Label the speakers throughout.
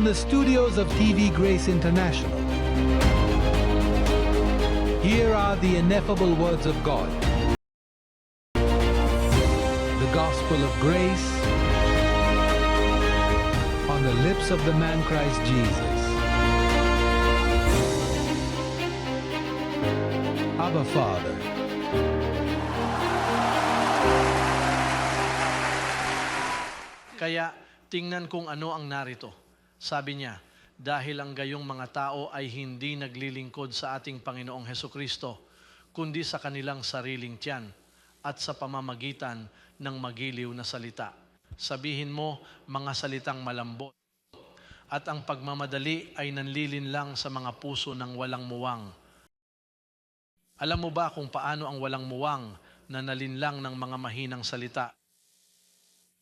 Speaker 1: From the studios of TV Grace International, here are the ineffable words of God. The gospel of grace on the lips of the man Christ Jesus. Abba Father.
Speaker 2: Kaya tingnan kung ano ang narito. Sabi niya, dahil ang gayong mga tao ay hindi naglilingkod sa ating Panginoong Heso Kristo, kundi sa kanilang sariling tiyan at sa pamamagitan ng magiliw na salita. Sabihin mo, mga salitang malambot. At ang pagmamadali ay nanlilin lang sa mga puso ng walang muwang. Alam mo ba kung paano ang walang muwang na nalinlang ng mga mahinang salita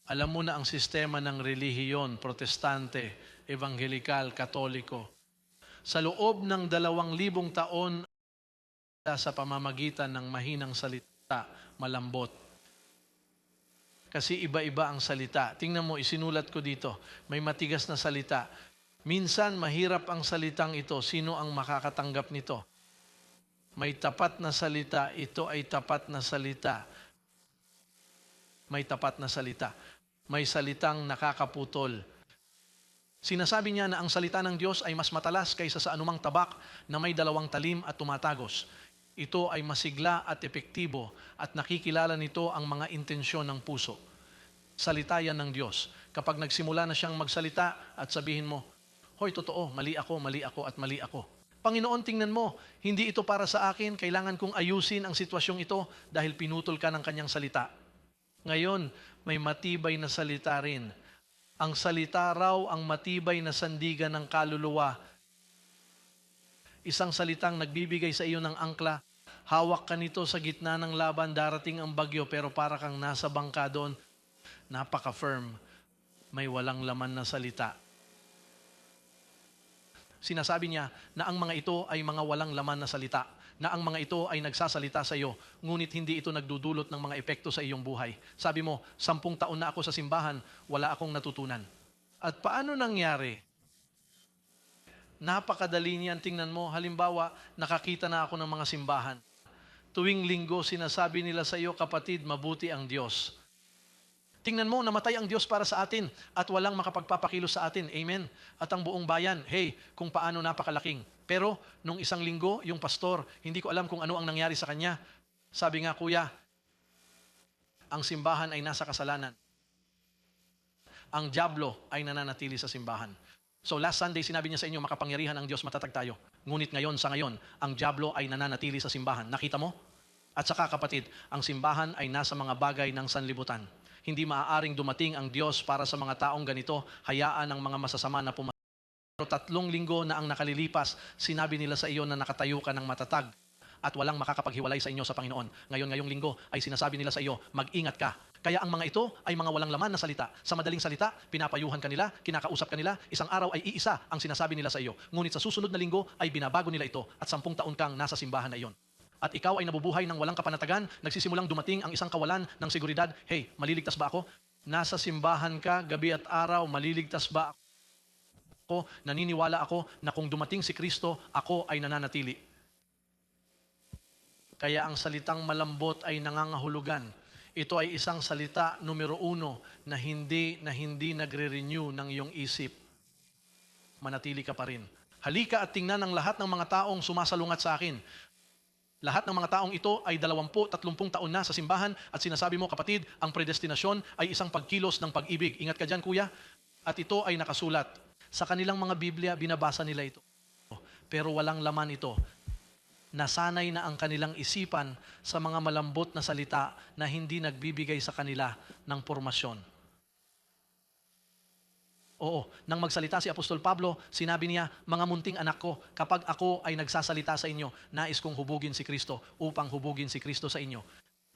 Speaker 2: alam mo na ang sistema ng relihiyon, protestante, evangelikal, katoliko. Sa loob ng dalawang libong taon sa pamamagitan ng mahinang salita, malambot. Kasi iba-iba ang salita. Tingnan mo, isinulat ko dito. May matigas na salita. Minsan, mahirap ang salitang ito. Sino ang makakatanggap nito? May tapat na salita. Ito ay tapat na salita. May tapat na salita may salitang nakakaputol. Sinasabi niya na ang salita ng Diyos ay mas matalas kaysa sa anumang tabak na may dalawang talim at tumatagos. Ito ay masigla at epektibo at nakikilala nito ang mga intensyon ng puso. Salita yan ng Diyos. Kapag nagsimula na siyang magsalita at sabihin mo, Hoy, totoo, mali ako, mali ako at mali ako. Panginoon, tingnan mo, hindi ito para sa akin, kailangan kong ayusin ang sitwasyong ito dahil pinutol ka ng kanyang salita. Ngayon, may matibay na salita rin. Ang salita raw ang matibay na sandigan ng kaluluwa. Isang salitang nagbibigay sa iyo ng angkla. Hawak ka nito sa gitna ng laban, darating ang bagyo, pero para kang nasa bangka doon. Napaka-firm. May walang laman na salita. Sinasabi niya na ang mga ito ay mga walang laman na salita na ang mga ito ay nagsasalita sa iyo, ngunit hindi ito nagdudulot ng mga epekto sa iyong buhay. Sabi mo, sampung taon na ako sa simbahan, wala akong natutunan. At paano nangyari? Napakadali niyan, tingnan mo. Halimbawa, nakakita na ako ng mga simbahan. Tuwing linggo, sinasabi nila sa iyo, kapatid, mabuti ang Diyos. Tingnan mo, namatay ang Diyos para sa atin at walang makapagpapakilos sa atin. Amen. At ang buong bayan, hey, kung paano napakalaking. Pero nung isang linggo, yung pastor, hindi ko alam kung ano ang nangyari sa kanya. Sabi nga, kuya, ang simbahan ay nasa kasalanan. Ang diablo ay nananatili sa simbahan. So last Sunday, sinabi niya sa inyo, makapangyarihan ang Diyos, matatag tayo. Ngunit ngayon, sa ngayon, ang diablo ay nananatili sa simbahan. Nakita mo? At saka kapatid, ang simbahan ay nasa mga bagay ng sanlibutan. Hindi maaaring dumating ang Diyos para sa mga taong ganito, hayaan ang mga masasama na pumatay. Pero tatlong linggo na ang nakalilipas, sinabi nila sa iyo na nakatayo ka ng matatag at walang makakapaghiwalay sa inyo sa Panginoon. Ngayon, ngayong linggo ay sinasabi nila sa iyo, mag-ingat ka. Kaya ang mga ito ay mga walang laman na salita. Sa madaling salita, pinapayuhan kanila, kinakausap kanila, isang araw ay iisa ang sinasabi nila sa iyo. Ngunit sa susunod na linggo ay binabago nila ito at sampung taon kang nasa simbahan na iyon. At ikaw ay nabubuhay ng walang kapanatagan, nagsisimulang dumating ang isang kawalan ng seguridad. Hey, maliligtas ba ako? Nasa simbahan ka, gabi at araw, maliligtas ba ako? Ako, naniniwala ako na kung dumating si Kristo, ako ay nananatili. Kaya ang salitang malambot ay nangangahulugan. Ito ay isang salita numero uno na hindi na hindi nagre-renew ng iyong isip. Manatili ka pa rin. Halika at tingnan ang lahat ng mga taong sumasalungat sa akin. Lahat ng mga taong ito ay 20, 30 taon na sa simbahan at sinasabi mo, kapatid, ang predestinasyon ay isang pagkilos ng pag-ibig. Ingat ka dyan, kuya. At ito ay nakasulat. Sa kanilang mga Biblia, binabasa nila ito. Pero walang laman ito. Nasanay na ang kanilang isipan sa mga malambot na salita na hindi nagbibigay sa kanila ng pormasyon. Oo, nang magsalita si Apostol Pablo, sinabi niya, mga munting anak ko, kapag ako ay nagsasalita sa inyo, nais kong hubugin si Kristo upang hubugin si Kristo sa inyo.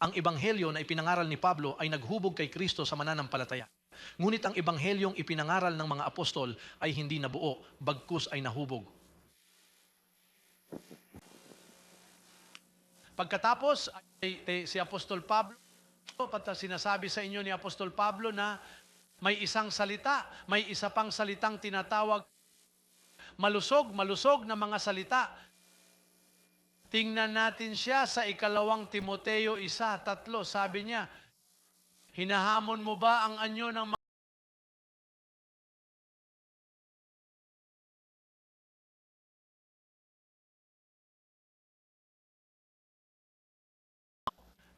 Speaker 2: Ang ebanghelyo na ipinangaral ni Pablo ay naghubog kay Kristo sa mananampalataya. Ngunit ang ebanghelyong ipinangaral ng mga apostol ay hindi nabuo, bagkus ay nahubog. Pagkatapos, ay, si Apostol Pablo, pata sinasabi sa inyo ni Apostol Pablo na may isang salita, may isa pang salitang tinatawag malusog, malusog na mga salita. Tingnan natin siya sa ikalawang Timoteo isa, tatlo. Sabi niya, hinahamon mo ba ang anyo ng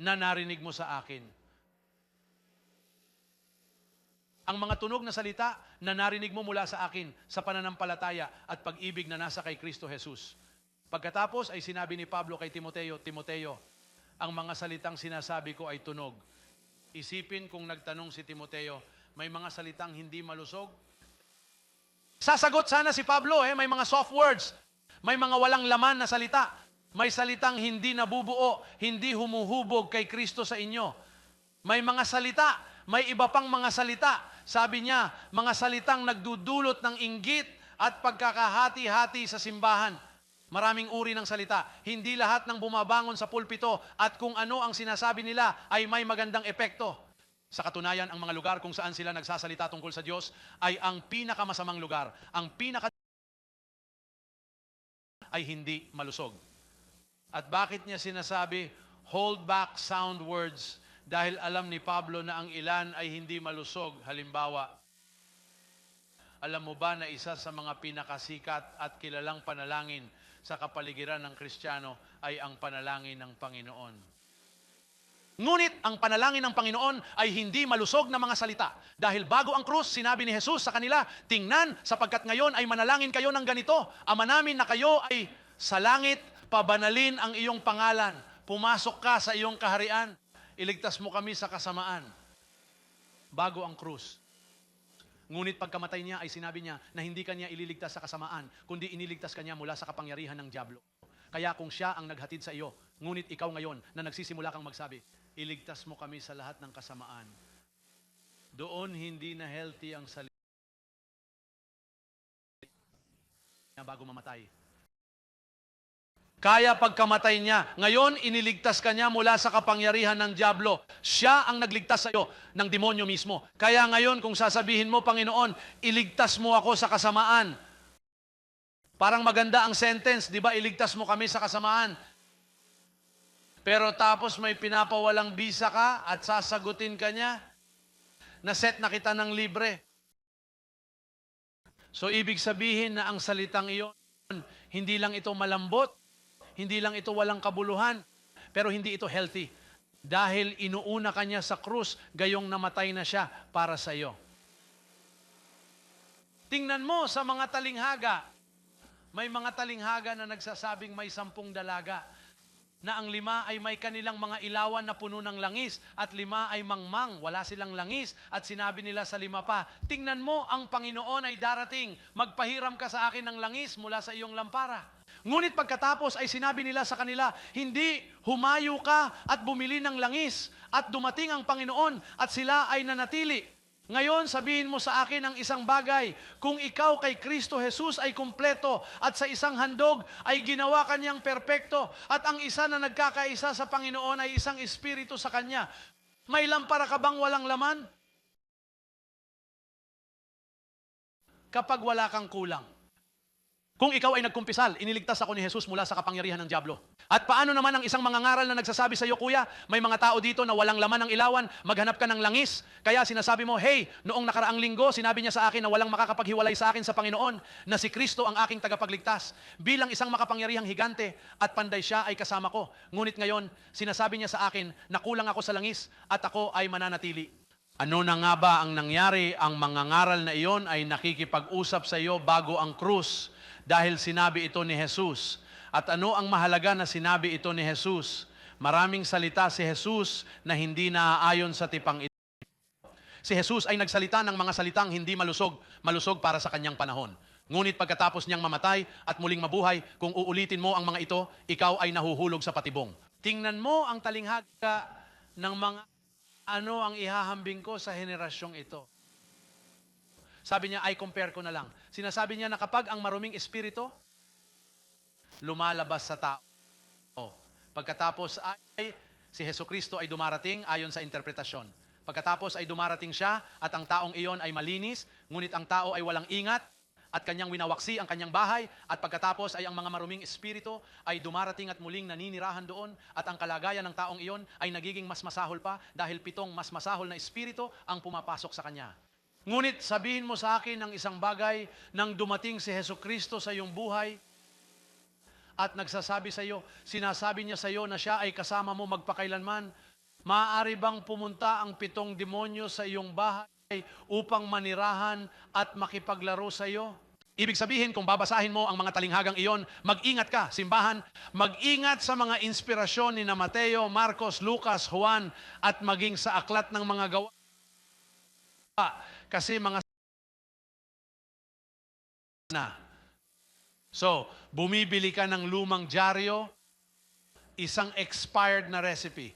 Speaker 2: na narinig mo sa akin? Ang mga tunog na salita na narinig mo mula sa akin sa pananampalataya at pag-ibig na nasa kay Kristo Jesus. Pagkatapos ay sinabi ni Pablo kay Timoteo, Timoteo, ang mga salitang sinasabi ko ay tunog. Isipin kung nagtanong si Timoteo, may mga salitang hindi malusog? Sasagot sana si Pablo, eh, may mga soft words, may mga walang laman na salita, may salitang hindi nabubuo, hindi humuhubog kay Kristo sa inyo. May mga salita, may iba pang mga salita. Sabi niya, mga salitang nagdudulot ng inggit at pagkakahati-hati sa simbahan. Maraming uri ng salita. Hindi lahat ng bumabangon sa pulpito at kung ano ang sinasabi nila ay may magandang epekto. Sa katunayan, ang mga lugar kung saan sila nagsasalita tungkol sa Diyos ay ang pinakamasamang lugar. Ang pinaka ay hindi malusog. At bakit niya sinasabi, hold back sound words? Dahil alam ni Pablo na ang ilan ay hindi malusog. Halimbawa, alam mo ba na isa sa mga pinakasikat at kilalang panalangin sa kapaligiran ng Kristiyano ay ang panalangin ng Panginoon? Ngunit ang panalangin ng Panginoon ay hindi malusog na mga salita. Dahil bago ang krus, sinabi ni Jesus sa kanila, Tingnan, sapagkat ngayon ay manalangin kayo ng ganito. Ama namin na kayo ay sa langit, pabanalin ang iyong pangalan. Pumasok ka sa iyong kaharian. Iligtas mo kami sa kasamaan. Bago ang krus. Ngunit pagkamatay niya ay sinabi niya na hindi kanya ililigtas sa kasamaan, kundi iniligtas kanya mula sa kapangyarihan ng Diablo. Kaya kung siya ang naghatid sa iyo, ngunit ikaw ngayon na nagsisimula kang magsabi, iligtas mo kami sa lahat ng kasamaan. Doon hindi na healthy ang salita bago mamatay. Kaya pagkamatay niya, ngayon iniligtas ka niya mula sa kapangyarihan ng Diablo. Siya ang nagligtas sa iyo ng demonyo mismo. Kaya ngayon kung sasabihin mo, Panginoon, iligtas mo ako sa kasamaan. Parang maganda ang sentence, di ba? Iligtas mo kami sa kasamaan. Pero tapos may pinapawalang bisa ka at sasagutin ka niya, na set na kita ng libre. So ibig sabihin na ang salitang iyon, hindi lang ito malambot, hindi lang ito walang kabuluhan, pero hindi ito healthy. Dahil inuuna kanya sa krus, gayong namatay na siya para sa iyo. Tingnan mo sa mga talinghaga. May mga talinghaga na nagsasabing may sampung dalaga na ang lima ay may kanilang mga ilawan na puno ng langis at lima ay mangmang, wala silang langis at sinabi nila sa lima pa, tingnan mo ang Panginoon ay darating, magpahiram ka sa akin ng langis mula sa iyong lampara. Ngunit pagkatapos ay sinabi nila sa kanila, hindi, humayo ka at bumili ng langis at dumating ang Panginoon at sila ay nanatili. Ngayon, sabihin mo sa akin ang isang bagay. Kung ikaw kay Kristo Jesus ay kumpleto at sa isang handog ay ginawa kanyang perpekto at ang isa na nagkakaisa sa Panginoon ay isang espiritu sa kanya, may lampara ka bang walang laman? Kapag wala kang kulang. Kung ikaw ay nagkumpisal, iniligtas ako ni Jesus mula sa kapangyarihan ng Diablo. At paano naman ang isang mga ngaral na nagsasabi sa iyo, Kuya, may mga tao dito na walang laman ng ilawan, maghanap ka ng langis. Kaya sinasabi mo, hey, noong nakaraang linggo, sinabi niya sa akin na walang makakapaghiwalay sa akin sa Panginoon, na si Kristo ang aking tagapagligtas. Bilang isang makapangyarihang higante at panday siya ay kasama ko. Ngunit ngayon, sinasabi niya sa akin na kulang ako sa langis at ako ay mananatili. Ano na nga ba ang nangyari? Ang mga ngaral na iyon ay nakikipag-usap sa iyo bago ang krus dahil sinabi ito ni Jesus. At ano ang mahalaga na sinabi ito ni Jesus? Maraming salita si Jesus na hindi naaayon sa tipang ito. Si Jesus ay nagsalita ng mga salitang hindi malusog, malusog para sa kanyang panahon. Ngunit pagkatapos niyang mamatay at muling mabuhay, kung uulitin mo ang mga ito, ikaw ay nahuhulog sa patibong. Tingnan mo ang talinghaga ng mga ano ang ihahambing ko sa henerasyong ito. Sabi niya, I compare ko na lang. Sinasabi niya na kapag ang maruming espiritu, lumalabas sa tao. Oh, pagkatapos ay si Heso Kristo ay dumarating ayon sa interpretasyon. Pagkatapos ay dumarating siya at ang taong iyon ay malinis, ngunit ang tao ay walang ingat
Speaker 3: at kanyang winawaksi ang kanyang bahay at pagkatapos ay ang mga maruming espiritu ay dumarating at muling naninirahan doon at ang kalagayan ng taong iyon ay nagiging mas masahol pa dahil pitong mas masahol na espiritu ang pumapasok sa kanya.
Speaker 2: Ngunit sabihin mo sa akin ng isang bagay nang dumating si Heso Kristo sa iyong buhay at nagsasabi sa iyo, sinasabi niya sa iyo na siya ay kasama mo magpakailanman, maaari bang pumunta ang pitong demonyo sa iyong bahay upang manirahan at makipaglaro sa iyo?
Speaker 3: Ibig sabihin, kung babasahin mo ang mga talinghagang iyon, mag-ingat ka, simbahan,
Speaker 2: Mag-ingat sa mga inspirasyon ni na Mateo, Marcos, Lucas, Juan at maging sa aklat ng mga gawa. Kasi mga na. So, bumibili ka ng lumang dyaryo, isang expired na recipe.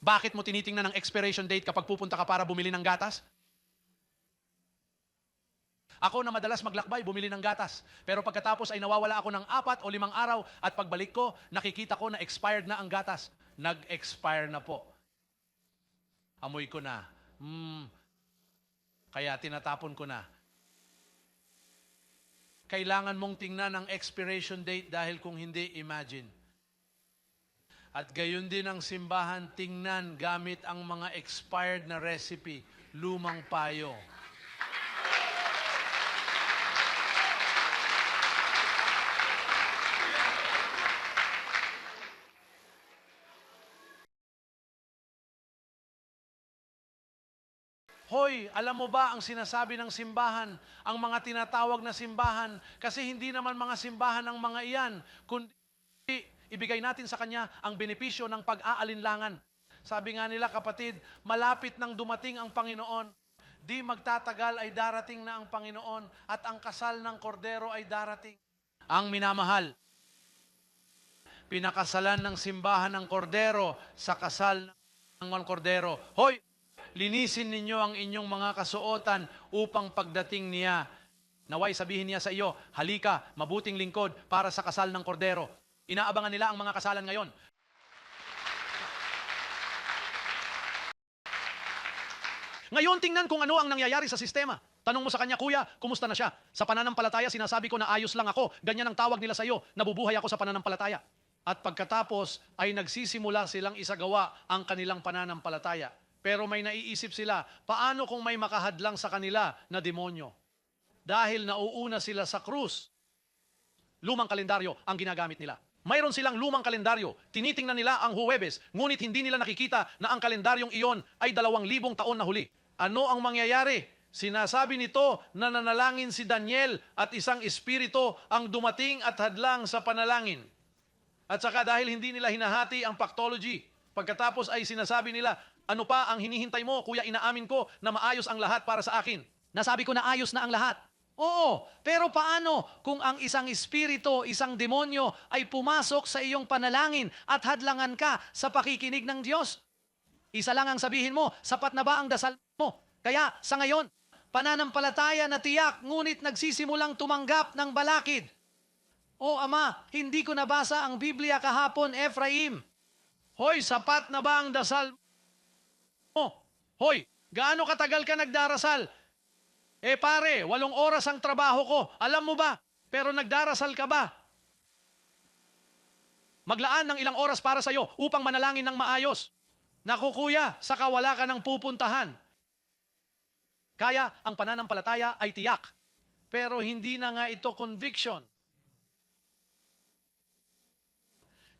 Speaker 3: bakit mo tinitingnan ang expiration date kapag pupunta ka para bumili ng gatas? Ako na madalas maglakbay, bumili ng gatas. Pero pagkatapos ay nawawala ako ng apat o limang araw at pagbalik ko, nakikita ko na expired na ang gatas.
Speaker 2: Nag-expire na po. Amoy ko na. Hmm. Kaya tinatapon ko na. Kailangan mong tingnan ang expiration date dahil kung hindi, imagine. At gayon din ang simbahan, tingnan gamit ang mga expired na recipe, lumang payo. Hoy, alam mo ba ang sinasabi ng simbahan, ang mga tinatawag na simbahan, kasi hindi naman mga simbahan ang mga iyan, kundi ibigay natin sa Kanya ang benepisyo ng pag-aalinlangan. Sabi nga nila kapatid, malapit nang dumating ang Panginoon, di magtatagal ay darating na ang Panginoon at ang kasal ng kordero ay darating. Ang minamahal, pinakasalan ng simbahan ng kordero sa kasal ng kordero. Hoy, linisin ninyo ang inyong mga kasuotan upang pagdating niya, naway sabihin niya sa iyo, halika, mabuting lingkod para sa kasal ng kordero.
Speaker 3: Inaabangan nila ang mga kasalan ngayon. Ngayon, tingnan kung ano ang nangyayari sa sistema. Tanong mo sa kanya, Kuya, kumusta na siya? Sa pananampalataya, sinasabi ko na ayos lang ako. Ganyan ang tawag nila sa iyo. Nabubuhay ako sa pananampalataya.
Speaker 2: At pagkatapos ay nagsisimula silang isagawa ang kanilang pananampalataya. Pero may naiisip sila, paano kung may makahadlang sa kanila na demonyo? Dahil nauuna sila sa krus,
Speaker 3: Lumang kalendaryo ang ginagamit nila. Mayroon silang lumang kalendaryo. Tinitingnan nila ang Huwebes, ngunit hindi nila nakikita na ang kalendaryong iyon ay dalawang libong taon na huli.
Speaker 2: Ano ang mangyayari? Sinasabi nito na nanalangin si Daniel at isang espiritu ang dumating at hadlang sa panalangin. At saka dahil hindi nila hinahati ang paktology, pagkatapos ay sinasabi nila,
Speaker 3: Ano pa ang hinihintay mo, kuya, inaamin ko na maayos ang lahat para sa akin. Nasabi ko na ayos na ang lahat.
Speaker 4: Oo, pero paano kung ang isang espiritu, isang demonyo ay pumasok sa iyong panalangin at hadlangan ka sa pakikinig ng Diyos? Isa lang ang sabihin mo, sapat na ba ang dasal mo? Kaya sa ngayon, pananampalataya na tiyak, ngunit nagsisimulang tumanggap ng balakid. O Ama, hindi ko nabasa ang Biblia kahapon, Ephraim.
Speaker 2: Hoy, sapat na ba ang dasal? Hoy, gaano katagal ka nagdarasal? Eh pare, walong oras ang trabaho ko. Alam mo ba? Pero nagdarasal ka ba?
Speaker 3: Maglaan ng ilang oras para sa iyo upang manalangin ng maayos.
Speaker 2: Naku kuya, saka wala ka nang pupuntahan.
Speaker 3: Kaya ang pananampalataya ay tiyak.
Speaker 2: Pero hindi na nga ito conviction.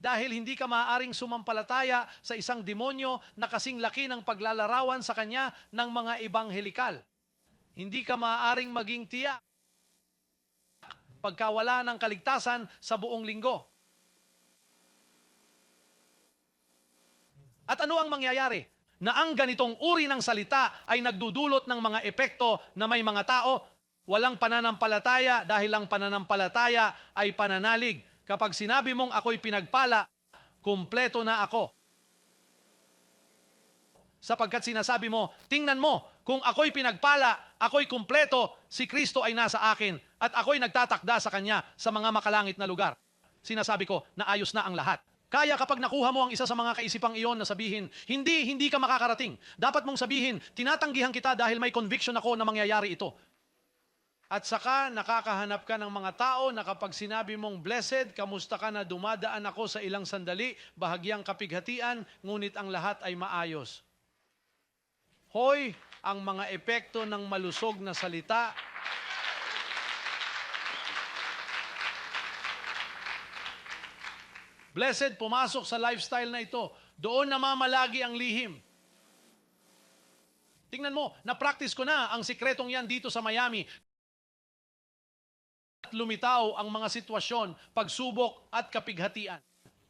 Speaker 2: Dahil hindi ka maaaring sumampalataya sa isang demonyo na kasing laki ng paglalarawan sa kanya ng mga ibanghelikal. Hindi ka maaaring maging tiyak pagkawala ng kaligtasan sa buong linggo.
Speaker 3: At ano ang mangyayari? Na ang ganitong uri ng salita ay nagdudulot ng mga epekto na may mga tao
Speaker 2: Walang pananampalataya dahil ang pananampalataya ay pananalig. Kapag sinabi mong ako'y pinagpala, kumpleto na ako.
Speaker 3: sapagkat sinasabi mo, tingnan mo, kung ako'y pinagpala, ako'y kumpleto, si Kristo ay nasa akin at ako'y nagtatakda sa Kanya sa mga makalangit na lugar. Sinasabi ko na ayos na ang lahat. Kaya kapag nakuha mo ang isa sa mga kaisipang iyon na sabihin, hindi, hindi ka makakarating. Dapat mong sabihin, tinatanggihan kita dahil may conviction ako na mangyayari ito.
Speaker 2: At saka nakakahanap ka ng mga tao na kapag sinabi mong blessed, kamusta ka na dumadaan ako sa ilang sandali, bahagyang kapighatian, ngunit ang lahat ay maayos. Hoy, ang mga epekto ng malusog na salita Blessed, pumasok sa lifestyle na ito. Doon namamalagi ang lihim. Tingnan mo, na-practice ko na ang sikretong yan dito sa Miami. Lumitaw ang mga sitwasyon, pagsubok at kapighatian.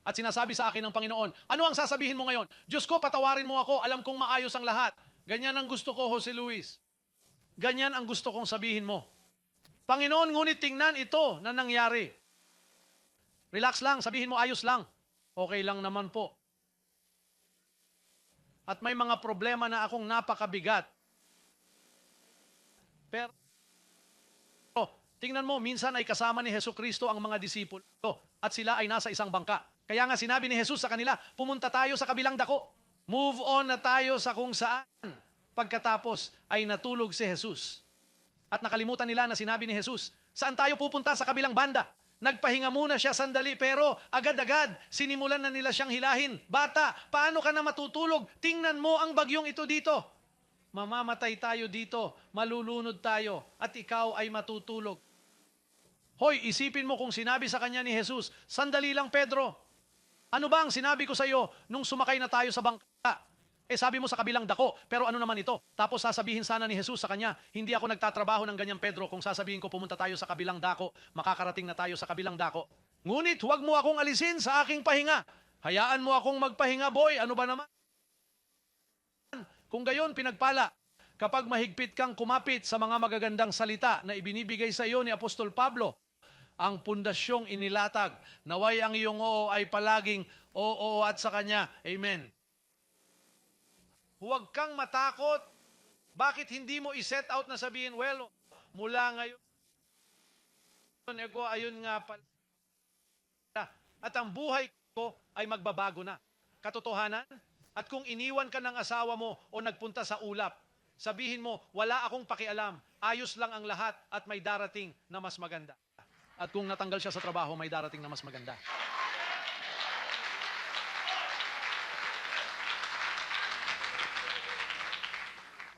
Speaker 2: At sinasabi sa akin ng Panginoon, ano ang sasabihin mo ngayon? Diyos ko, patawarin mo ako, alam kong maayos ang lahat. Ganyan ang gusto ko, Jose Luis. Ganyan ang gusto kong sabihin mo. Panginoon, ngunit tingnan ito na nangyari. Relax lang, sabihin mo ayos lang. Okay lang naman po. At may mga problema na akong napakabigat. Pero, tingnan mo, minsan ay kasama ni Heso Kristo ang mga disipulo at sila ay nasa isang bangka. Kaya nga sinabi ni Jesus sa kanila, pumunta tayo sa kabilang dako. Move on na tayo sa kung saan. Pagkatapos ay natulog si Jesus. At nakalimutan nila na sinabi ni Jesus, saan tayo pupunta sa kabilang banda? Nagpahinga muna siya sandali pero agad-agad sinimulan na nila siyang hilahin. Bata, paano ka na matutulog? Tingnan mo ang bagyong ito dito. Mamamatay tayo dito, malulunod tayo, at ikaw ay matutulog. Hoy, isipin mo kung sinabi sa kanya ni Jesus, sandali lang Pedro. Ano ba ang sinabi ko sa iyo nung sumakay na tayo sa bangka? Eh sabi mo sa kabilang dako, pero ano naman ito? Tapos sasabihin sana ni Jesus sa kanya, hindi ako nagtatrabaho ng ganyan Pedro kung sasabihin ko pumunta tayo sa kabilang dako, makakarating na tayo sa kabilang dako. Ngunit huwag mo akong alisin sa aking pahinga. Hayaan mo akong magpahinga, boy. Ano ba naman? Kung gayon, pinagpala. Kapag mahigpit kang kumapit sa mga magagandang salita na ibinibigay sa iyo ni Apostol Pablo, ang pundasyong inilatag, naway ang iyong oo ay palaging oo at sa Kanya. Amen. Huwag kang matakot. Bakit hindi mo i-set out na sabihin, well, mula ngayon, ego, ayun nga pala. At ang buhay ko ay magbabago na. Katotohanan? At kung iniwan ka ng asawa mo o nagpunta sa ulap, sabihin mo, wala akong pakialam, ayos lang ang lahat at may darating na mas maganda. At kung natanggal siya sa trabaho, may darating na mas maganda.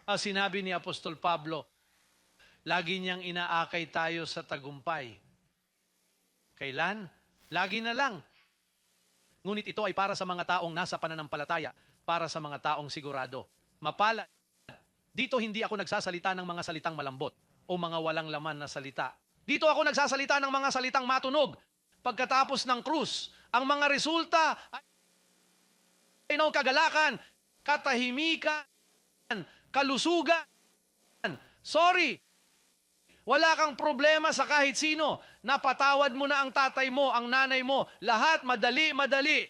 Speaker 2: Ah, sinabi ni Apostol Pablo, lagi niyang inaakay tayo sa tagumpay. Kailan? Lagi na lang. Ngunit ito ay para sa mga taong nasa pananampalataya, para sa mga taong sigurado. Mapala. Dito hindi ako nagsasalita ng mga salitang malambot o mga walang laman na salita. Dito ako nagsasalita ng mga salitang matunog. Pagkatapos ng krus, ang mga resulta ay no, kagalakan, katahimikan, kalusugan. Sorry, wala kang problema sa kahit sino. Napatawad mo na ang tatay mo, ang nanay mo. Lahat madali, madali.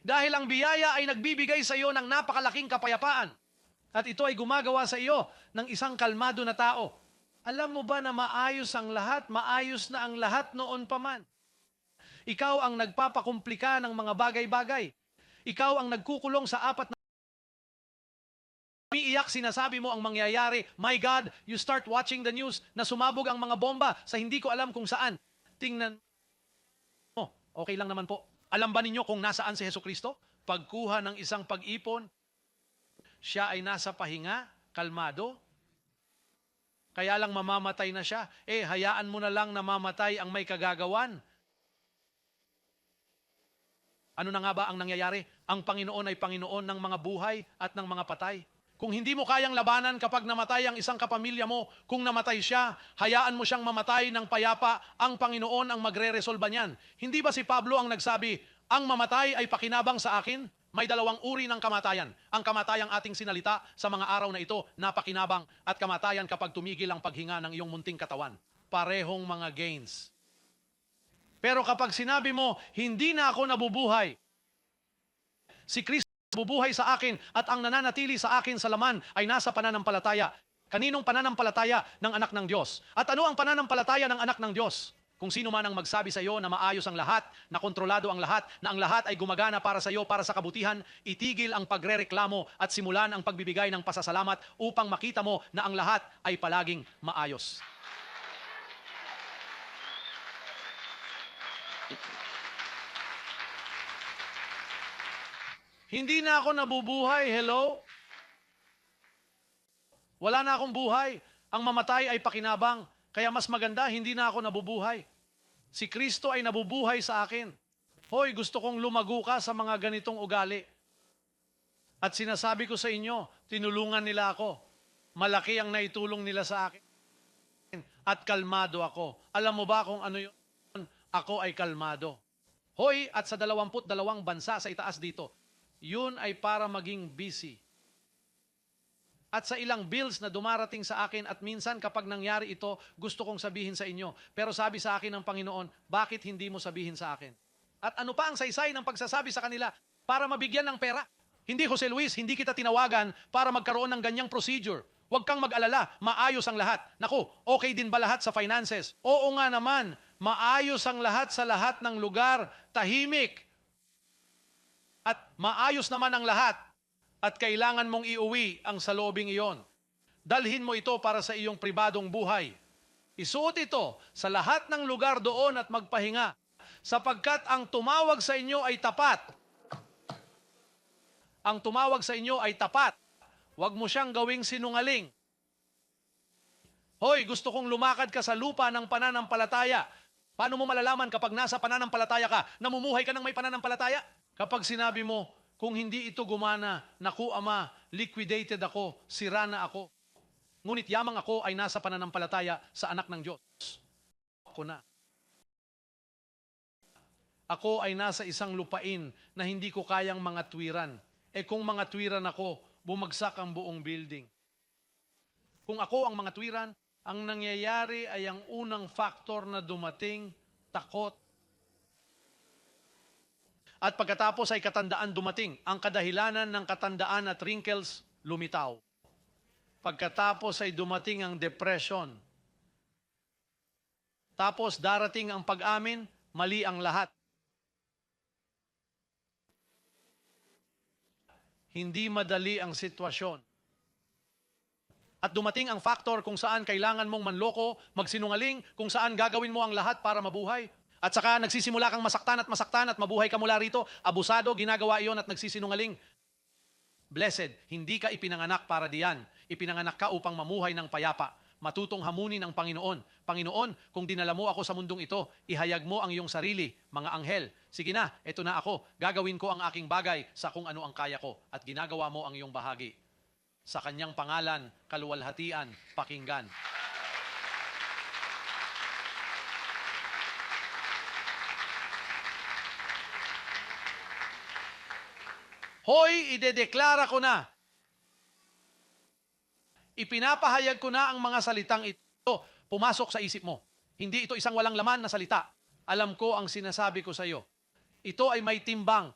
Speaker 2: Dahil ang biyaya ay nagbibigay sa iyo ng napakalaking kapayapaan. At ito ay gumagawa sa iyo ng isang kalmado na tao. Alam mo ba na maayos ang lahat? Maayos na ang lahat noon pa man. Ikaw ang nagpapakumplika ng mga bagay-bagay. Ikaw ang nagkukulong sa apat na Umiiyak, sinasabi mo ang mangyayari. My God, you start watching the news na sumabog ang mga bomba sa hindi ko alam kung saan. Tingnan mo, okay lang naman po. Alam ba ninyo kung nasaan si Heso Kristo? Pagkuha ng isang pag-ipon, siya ay nasa pahinga, kalmado. Kaya lang mamamatay na siya. Eh, hayaan mo na lang na mamatay ang may kagagawan. Ano na nga ba ang nangyayari? Ang Panginoon ay Panginoon ng mga buhay at ng mga patay. Kung hindi mo kayang labanan kapag namatay ang isang kapamilya mo, kung namatay siya, hayaan mo siyang mamatay ng payapa, ang Panginoon ang magre-resolba niyan. Hindi ba si Pablo ang nagsabi, ang mamatay ay pakinabang sa akin? May dalawang uri ng kamatayan. Ang kamatayang ating sinalita sa mga araw na ito, napakinabang, at kamatayan kapag tumigil ang paghinga ng iyong munting katawan. Parehong mga gains. Pero kapag sinabi mo, hindi na ako nabubuhay, si Kristo bubuhay sa akin at ang nananatili sa akin sa laman ay nasa pananampalataya. Kaninong pananampalataya ng anak ng Diyos? At ano ang pananampalataya ng anak ng Diyos? Kung sino man ang magsabi sa iyo na maayos ang lahat, na kontrolado ang lahat, na ang lahat ay gumagana para sa iyo, para sa kabutihan, itigil ang pagrereklamo at simulan ang pagbibigay ng pasasalamat upang makita mo na ang lahat ay palaging maayos. Hindi na ako nabubuhay, hello? Wala na akong buhay. Ang mamatay ay pakinabang. Kaya mas maganda, hindi na ako nabubuhay. Si Kristo ay nabubuhay sa akin. Hoy, gusto kong lumago ka sa mga ganitong ugali. At sinasabi ko sa inyo, tinulungan nila ako. Malaki ang naitulong nila sa akin. At kalmado ako. Alam mo ba kung ano yun? Ako ay kalmado. Hoy, at sa dalawamput dalawang bansa sa itaas dito, yun ay para maging busy. At sa ilang bills na dumarating sa akin at minsan kapag nangyari ito, gusto kong sabihin sa inyo. Pero sabi sa akin ng Panginoon, bakit hindi mo sabihin sa akin? At ano pa ang saysay ng pagsasabi sa kanila para mabigyan ng pera? Hindi, Jose Luis, hindi kita tinawagan para magkaroon ng ganyang procedure. Huwag kang mag-alala, maayos ang lahat. Naku, okay din ba lahat sa finances? Oo nga naman, maayos ang lahat sa lahat ng lugar, tahimik. At maayos naman ang lahat at kailangan mong iuwi ang salobing iyon. Dalhin mo ito para sa iyong pribadong buhay. Isuot ito sa lahat ng lugar doon at magpahinga sapagkat ang tumawag sa inyo ay tapat. Ang tumawag sa inyo ay tapat. Huwag mo siyang gawing sinungaling. Hoy, gusto kong lumakad ka sa lupa ng pananampalataya. Paano mo malalaman kapag nasa pananampalataya ka, namumuhay ka ng may pananampalataya? Kapag sinabi mo, kung hindi ito gumana, naku ama, liquidated ako, sira na ako. Ngunit yamang ako ay nasa pananampalataya sa anak ng Diyos. Ako na. Ako ay nasa isang lupain na hindi ko kayang mga tuwiran. Eh kung mga tuwiran ako, bumagsak ang buong building. Kung ako ang mga tuwiran, ang nangyayari ay ang unang factor na dumating, takot. At pagkatapos ay katandaan dumating. Ang kadahilanan ng katandaan at wrinkles, lumitaw. Pagkatapos ay dumating ang depression. Tapos darating ang pag-amin, mali ang lahat. Hindi madali ang sitwasyon. At dumating ang factor kung saan kailangan mong manloko, magsinungaling, kung saan gagawin mo ang lahat para mabuhay. At saka nagsisimula kang masaktan at masaktan at mabuhay ka mula rito, abusado, ginagawa iyon at nagsisinungaling. Blessed, hindi ka ipinanganak para diyan. Ipinanganak ka upang mamuhay ng payapa. Matutong hamunin ang Panginoon. Panginoon, kung dinala mo ako sa mundong ito, ihayag mo ang iyong sarili, mga anghel. Sige na, eto na ako. Gagawin ko ang aking bagay sa kung ano ang kaya ko. At ginagawa mo ang iyong bahagi. Sa kanyang pangalan, kaluwalhatian, pakinggan. Hoy, idedeklara ko na. Ipinapahayag ko na ang mga salitang ito. Pumasok sa isip mo. Hindi ito isang walang laman na salita. Alam ko ang sinasabi ko sa iyo. Ito ay may timbang.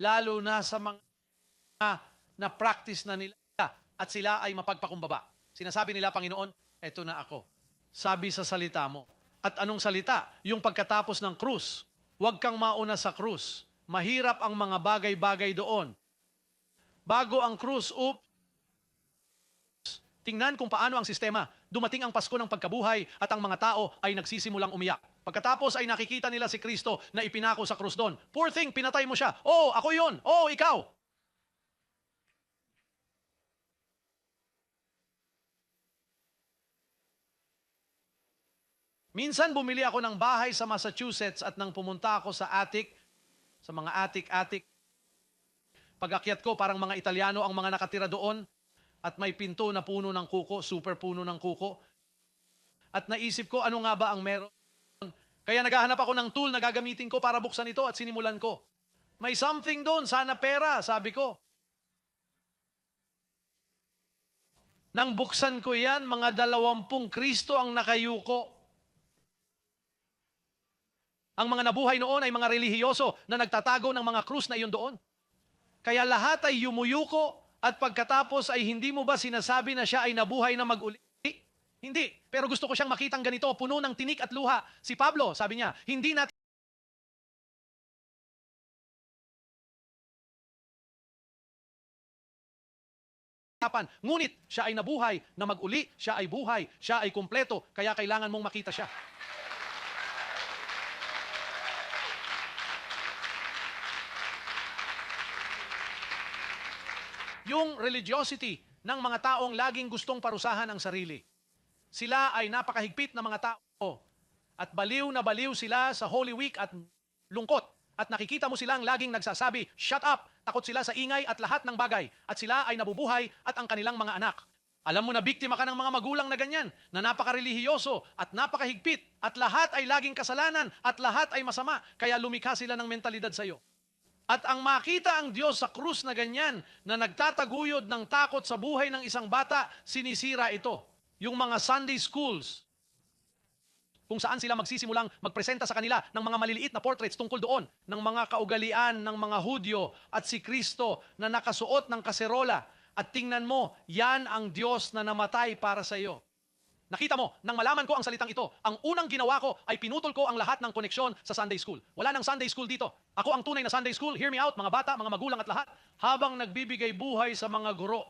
Speaker 2: Lalo na sa mga na practice na nila at sila ay mapagpakumbaba. Sinasabi nila, Panginoon, eto na ako. Sabi sa salita mo. At anong salita? Yung pagkatapos ng krus. Huwag kang mauna sa krus. Mahirap ang mga bagay-bagay doon. Bago ang krus, up, tingnan kung paano ang sistema. Dumating ang Pasko ng pagkabuhay at ang mga tao ay nagsisimulang umiyak. Pagkatapos ay nakikita nila si Kristo na ipinako sa krus doon. Poor thing, pinatay mo siya. Oh, ako yon. Oh, ikaw. Minsan bumili ako ng bahay sa Massachusetts at nang pumunta ako sa attic, sa mga attic-attic, pag-akyat ko, parang mga Italiano ang mga nakatira doon at may pinto na puno ng kuko, super puno ng kuko. At naisip ko, ano nga ba ang meron? Kaya naghahanap ako ng tool na gagamitin ko para buksan ito at sinimulan ko. May something doon, sana pera, sabi ko. Nang buksan ko yan, mga dalawampung Kristo ang nakayuko. Ang mga nabuhay noon ay mga relihiyoso na nagtatago ng mga krus na iyon doon. Kaya lahat ay yumuyuko at pagkatapos ay hindi mo ba sinasabi na siya ay nabuhay na mag-uli? Hindi. Pero gusto ko siyang makitang ganito, puno ng tinik at luha. Si Pablo, sabi niya, hindi natin Ngunit siya ay nabuhay na mag-uli, siya ay buhay, siya ay kumpleto, kaya kailangan mong makita siya. Yung religiosity ng mga taong laging gustong parusahan ang sarili. Sila ay napakahigpit na mga tao at baliw na baliw sila sa Holy Week at lungkot. At nakikita mo silang laging nagsasabi, shut up, takot sila sa ingay at lahat ng bagay. At sila ay nabubuhay at ang kanilang mga anak. Alam mo na biktima ka ng mga magulang na ganyan, na napakarelihiyoso at napakahigpit at lahat ay laging kasalanan at lahat ay masama. Kaya lumikha sila ng mentalidad sa iyo. At ang makita ang Diyos sa krus na ganyan, na nagtataguyod ng takot sa buhay ng isang bata, sinisira ito. Yung mga Sunday schools, kung saan sila magsisimulang magpresenta sa kanila ng mga maliliit na portraits tungkol doon, ng mga kaugalian ng mga Hudyo at si Kristo na nakasuot ng kaserola. At tingnan mo, yan ang Diyos na namatay para sa iyo. Nakita mo, nang malaman ko ang salitang ito, ang unang ginawa ko ay pinutol ko ang lahat ng koneksyon sa Sunday School. Wala nang Sunday School dito. Ako ang tunay na Sunday School. Hear me out, mga bata, mga magulang at lahat. Habang nagbibigay buhay sa mga guro.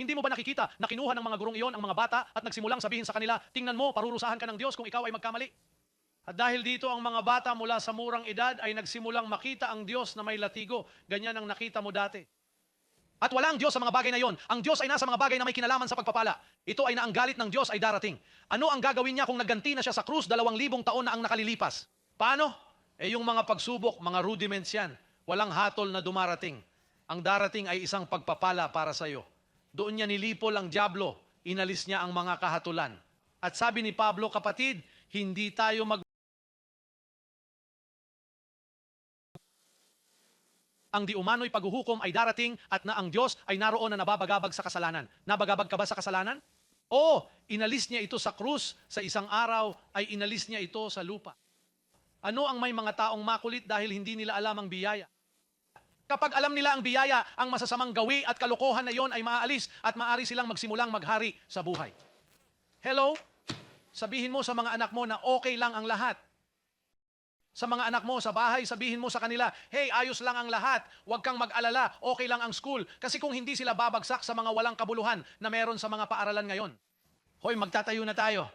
Speaker 2: Hindi mo ba nakikita na kinuha ng mga gurong iyon ang mga bata at nagsimulang sabihin sa kanila, tingnan mo, parurusahan ka ng Diyos kung ikaw ay magkamali. At dahil dito ang mga bata mula sa murang edad ay nagsimulang makita ang Diyos na may latigo. Ganyan ang nakita mo dati. At walang Diyos sa mga bagay na yon. Ang Diyos ay nasa mga bagay na may kinalaman sa pagpapala. Ito ay na ang galit ng Diyos ay darating. Ano ang gagawin niya kung nagganti na siya sa krus dalawang libong taon na ang nakalilipas? Paano? Eh yung mga pagsubok, mga rudiments yan. Walang hatol na dumarating. Ang darating ay isang pagpapala para sa iyo. Doon niya nilipol ang Diablo. Inalis niya ang mga kahatulan. At sabi ni Pablo, kapatid, hindi tayo mag ang di umano'y paghuhukom ay darating at na ang Diyos ay naroon na nababagabag sa kasalanan. Nabagabag ka ba sa kasalanan? Oo, inalis niya ito sa krus. Sa isang araw ay inalis niya ito sa lupa. Ano ang may mga taong makulit dahil hindi nila alam ang biyaya? Kapag alam nila ang biyaya, ang masasamang gawi at kalokohan na yon ay maaalis at maaari silang magsimulang maghari sa buhay. Hello? Sabihin mo sa mga anak mo na okay lang ang lahat. Sa mga anak mo, sa bahay, sabihin mo sa kanila, hey, ayos lang ang lahat. Huwag kang mag-alala. Okay lang ang school. Kasi kung hindi sila babagsak sa mga walang kabuluhan na meron sa mga paaralan ngayon. Hoy, magtatayo na tayo.